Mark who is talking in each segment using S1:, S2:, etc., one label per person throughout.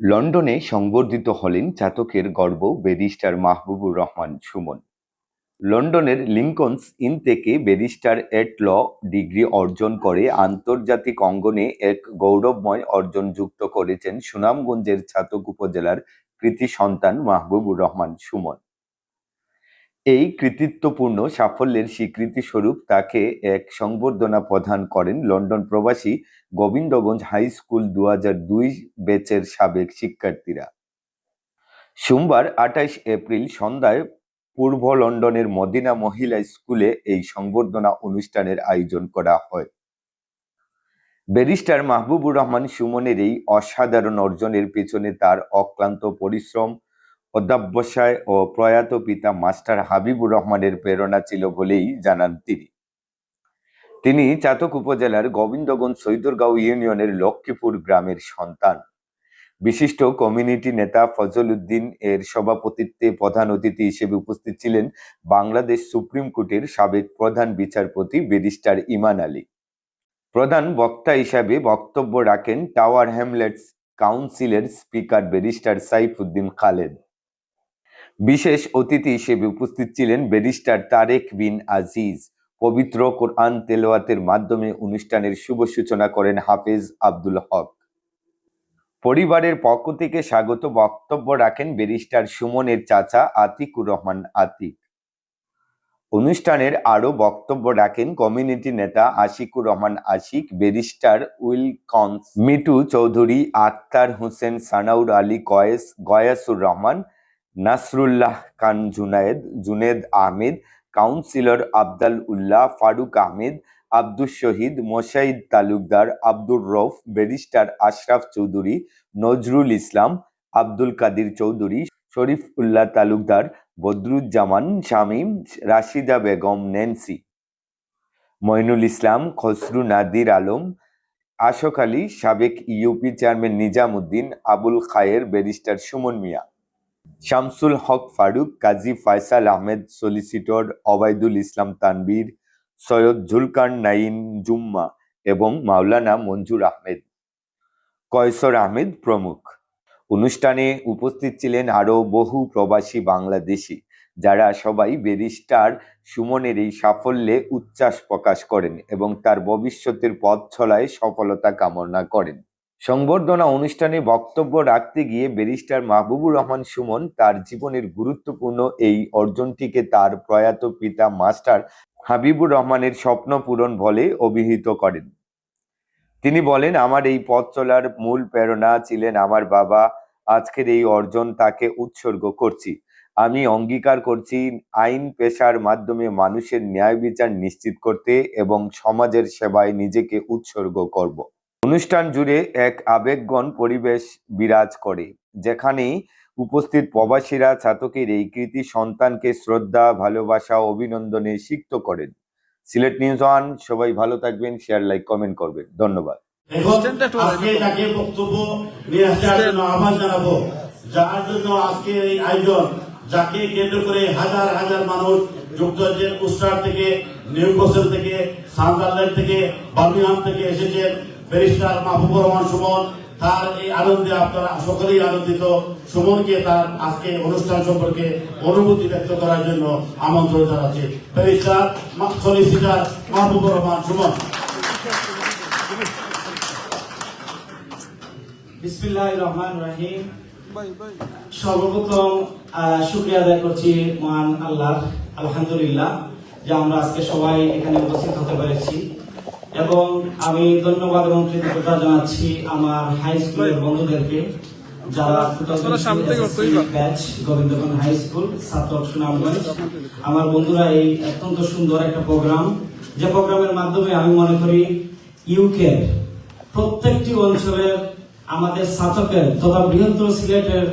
S1: লন্ডনে সংবর্ধিত হলেন চাতকের গর্ব ব্যারিস্টার মাহবুবুর রহমান সুমন। লন্ডনের লিঙ্কনস ইন থেকে ব্যারিস্টার এট ল ডিগ্রি অর্জন করে আন্তর্জাতিক অঙ্গনে এক গৌরবময় অর্জন যুক্ত করেছেন সুনামগঞ্জের ছাতক উপজেলার কৃতি সন্তান মাহবুবুর রহমান সুমন। এই কৃতিত্বপূর্ণ সাফল্যের স্বীকৃতি স্বরূপ তাকে এক সংবর্ধনা প্রদান করেন লন্ডন প্রবাসী গোবিন্দগঞ্জ হাই স্কুল দু দুই ব্যাচের সাবেক শিক্ষার্থীরা। সোমবার আঠাইশ এপ্রিল সন্ধ্যায় পূর্ব লন্ডনের মদিনা মহিলা স্কুলে এই সংবর্ধনা অনুষ্ঠানের আয়োজন করা হয়। ব্যারিস্টার মাহবুবুর রহমান সুমনের এই অসাধারণ অর্জনের পেছনে তার অক্লান্ত পরিশ্রম অধ্যাবসায় ও প্রয়াত পিতা মাস্টার হাবিবুর রহমানের প্রেরণা ছিল বলেই জানান তিনি। তিনি চাতক উপজেলার গোবিন্দগঞ্জ সৈদরগাঁও ইউনিয়নের লক্ষ্মীপুর গ্রামের সন্তান। বিশিষ্ট কমিউনিটি নেতা ফজল উদ্দিন এর সভাপতিত্বে প্রধান অতিথি হিসেবে উপস্থিত ছিলেন বাংলাদেশ সুপ্রিম কোর্টের সাবেক প্রধান বিচারপতি ব্যারিস্টার ইমান আলী। প্রধান বক্তা হিসাবে বক্তব্য রাখেন টাওয়ার হ্যামলেটস কাউন্সিলের স্পিকার ব্যারিস্টার সাইফুদ্দিন খালেদ। বিশেষ অতিথি হিসেবে উপস্থিত ছিলেন ব্যারিস্টার তারেক বিন আজিজ। পবিত্র কোরআন তেলাওয়াতের মাধ্যমে অনুষ্ঠানের শুভ সূচনা করেন হাফেজ আব্দুল হক। পরিবারের পক্ষ থেকে স্বাগত বক্তব্য রাখেন ব্যারিস্টার সুমনের চাচা আতিকুর রহমান আতিক। অনুষ্ঠানের আরও বক্তব্য রাখেন কমিউনিটি নেতা Ashikur Rahman Ashiq, barrister উইলকনস Mitu Chowdhury, Akhtar Hossain Sanaur Ali Kayes, Gayasur Rahman Nasrullah Khan Junayed, Juned Ahmed, councillor Abdal Ullah, Faruk Ahmed Abdul Shahid Moshaid Talukdar, Abdur Rouf barrister Ashraf Chowdhury, Nazrul Islam, Abdul Kadir Chowdhury, Sharif Ullah Talukdar, Badruzzaman Shamim, Rashida Begum Nancy Moinul Islam, Khasru Nadir Alam, Ashok Ali, সাবেক UP chairman Nizam Uddin Abul Khayer barrister Suman Mia. Shamsul Haque Faruk, Kazi Faisal Ahmed, solicitor Obaydul Islam Tanvir Syed Zulkar Nain Jumma এবং মাওলানা মঞ্জুর আহমেদ। কয়সর আহমেদ প্রমুখ। অনুষ্ঠানে উপস্থিত ছিলেন আরও বহু প্রবাসী বাংলাদেশি, যারা সবাই ব্যারিস্টার সুমনের এই সাফল্যে উচ্ছ্বাস প্রকাশ করেন এবং তার ভবিষ্যতের পথ ছলায় সফলতা কামনা করেন। সংবর্ধনা অনুষ্ঠানে বক্তব্য রাখতে গিয়ে ব্যারিস্টার মাহবুবুর রহমান সুমন তার জীবনের গুরুত্বপূর্ণ এই অর্জনটিকে তার প্রয়াত পিতা মাস্টার হাবিবুর রহমানের স্বপ্ন পূরণ বলে অভিহিত করেন। তিনি বলেন, আমার এই পথ চলার মূল প্রেরণা ছিলেন আমার বাবা। আজকের এই অর্জন তাকে উৎসর্গ করছি। আমি অঙ্গীকার করছি আইন পেশার মাধ্যমে মানুষের ন্যায় বিচার নিশ্চিত করতে এবং সমাজের সেবায় নিজেকে উৎসর্গ করব। অনুষ্ঠান জুড়ে এক আবেগগণ পরিবেশ বিরাজ করে যেখানেই উপস্থিত প্রবাসীরা ছাতকের এই কৃতি সন্তানকে শ্রদ্ধা ভালোবাসা অভিনন্দনে সিক্ত করেন। সিলেট নিউজ ওয়ান সবাই ভালো থাকবেন শেয়ার লাইক কমেন্ট করবেন। ধন্যবাদ।
S2: আজকে বক্তব্য নিয়ে আসার জন্য আহ্বান জানাব। যার জন্য আজকে এই আয়োজন যাকে কেন্দ্র করে হাজার হাজার মানুষ যুক্তরাজ্যের উস্টার থেকে নিউ থেকে সান্দারল্যান্ড থেকে বার্মিংহাম থেকে এসেছেন। ব্যারিস্টার মাহবুবুর রহমান সুমন তার এই আনন্দে আপনারা সকলেই আনন্দিত। সুমনকে তার আজকে অনুষ্ঠান সম্পর্কে অনুভূতি ব্যক্ত করার জন্য আমন্ত্রণ জানাচ্ছি। Barrister solicitor Mahbubur Rahman Suman.
S3: বিসমিল্লাহ রহমান রাহিম। সর্বপ্রথম আহ, শুক্রিয়া আদায় করছি মহান আল্লাহ আলহামদুলিল্লাহ যে আমরা আজকে সবাই এখানে উপস্থিত হতে পেরেছি। এবং আমি ধন্যবাদ এবং কৃতজ্ঞতা জানাচ্ছি আমার হাই স্কুলের বন্ধুদেরকে যারা ব্যাচ গোবিন্দগঞ্জ হাই স্কুল ছাত্র সুনামগঞ্জ আমার বন্ধুরা এই অত্যন্ত সুন্দর একটা প্রোগ্রাম যে প্রোগ্রামের মাধ্যমে আমি মনে করি ইউকে প্রত্যেকটি অঞ্চলের আমাদের শাসকের তথা বৃহত্তর সিলেটের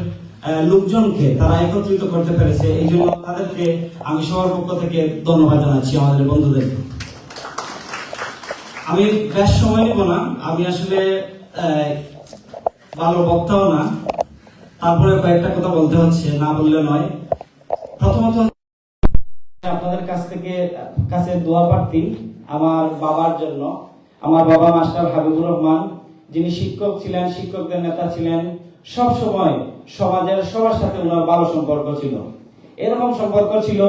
S3: লোকজনকে তারা একত্রিত করতে পেরেছে। এই জন্য তাদেরকে আমি সবার পক্ষ থেকে ধন্যবাদ জানাচ্ছি আমাদের বন্ধুদেরকে। আমি বেশ সময় নিব না। আমি আসলে ভালো বক্তাও না। তারপরে কয়েকটা কথা বলতে হচ্ছে, না বললে নয়। প্রথমত আপনাদের কাছ থেকে, কাছে দোয়া প্রার্থী আমার বাবার জন্য। আমার বাবা মাস্টার হাবিবুর রহমান, যিনি শিক্ষক ছিলেন, শিক্ষকদের নেতা ছিলেন, সব সময় সমাজের সবার সাথে ওনার ভালো সম্পর্ক ছিল। এরকম সম্পর্ক ছিল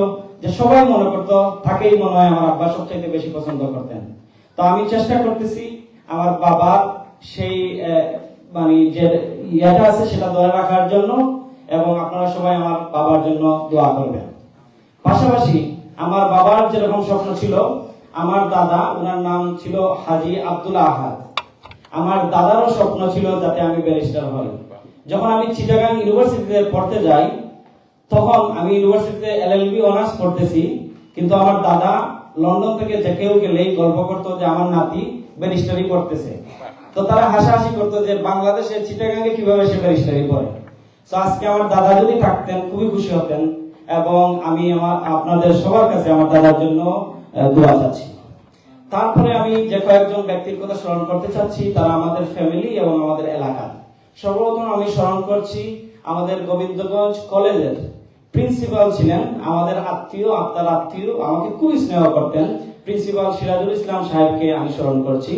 S3: যে সবাই মনে করতো, তাকেই মনে হয় আমার আব্বা সবচাইতে বেশি পছন্দ করতেন। তো আমি চেষ্টা করতেছি, আমার বাবার সেই মানে যে ইয়েটা আছে সেটা ধরে রাখার জন্য এবং আপনারা সবাই আমার বাবার জন্য দোয়া করবেন। পাশাপাশি আমার বাবার যেরকম স্বপ্ন ছিল, আমার দাদা ওনার নাম ছিল হাজি আব্দুল আহাদ। আমার দাদারও স্বপ্ন ছিল যাতে আমি ব্যারিস্টার হই। যখন আমি চিটাগাং ইউনিভার্সিটিতে পড়তে যাই, তখন আমি ইউনিভার্সিটিতে এলএলবি অনার্স পড়তেছি, কিন্তু আমার দাদা লন্ডন থেকে যে কেউ গেলেই গল্প করতো যে আমার নাতি ব্যারিস্টারি পড়তেছে তো তারা হাসাহাসি করতো যে বাংলাদেশে চিটাগাঙ্গে কীভাবে সে ব্যারিস্টারি পড়ে তো আজকে আমার দাদা যদি থাকতেন, খুবই খুশি হতেন এবং আমি আমার, আপনাদের সবার কাছে আমার দাদার জন্য দোয়া চাচ্ছি। তারপরে আমি যে কয়েকজন ব্যক্তির কথা স্মরণ করতে চাচ্ছি, তারা আমাদের ফ্যামিলি এবং আমাদের এলাকা। সর্বপ্রথম আমি স্মরণ করছি আমাদের গোবিন্দগঞ্জ কলেজের প্রিন্সিপাল ছিলেন আমাদের আত্মীয়, আপনার আত্মীয়, আমাকে খুবই স্নেহ করতেন। প্রিন্সিপাল সিরাজুল ইসলাম সাহেবকে আমি স্মরণ করছি।